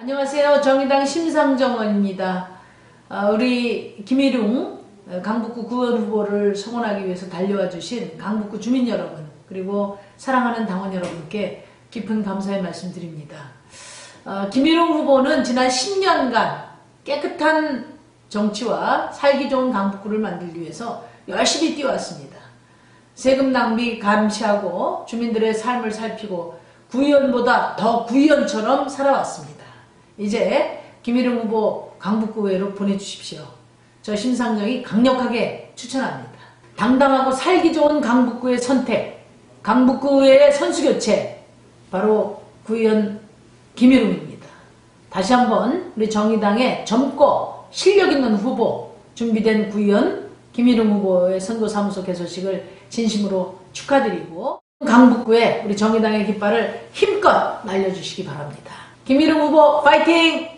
안녕하세요. 정의당 심상정원입니다. 아, 우리 김일웅 어, 강북구 구원 후보를 성원하기 위해서 달려와 주신 강북구 주민 여러분 그리고 사랑하는 당원 여러분께 깊은 감사의 말씀 드립니다. 어, 김일웅 후보는 지난 10년간 깨끗한 정치와 살기 좋은 강북구를 만들기 위해서 열심히 뛰어왔습니다. 세금 낭비 감시하고 주민들의 삶을 살피고 구의원보다 더 구의원처럼 살아왔습니다. 이제 김일웅 후보 강북구의회로 보내주십시오. 저 심상정이 강력하게 추천합니다. 당당하고 살기 좋은 강북구의 선택, 강북구의회 선수교체, 바로 구의원 김일웅입니다. 다시 한번 우리 정의당의 젊고 실력 있는 후보, 준비된 구의원 김일웅 후보의 선거사무소 개소식을 진심으로 축하드리고 강북구에 우리 정의당의 깃발을 힘껏 날려주시기 바랍니다. 김일웅 후보 파이팅!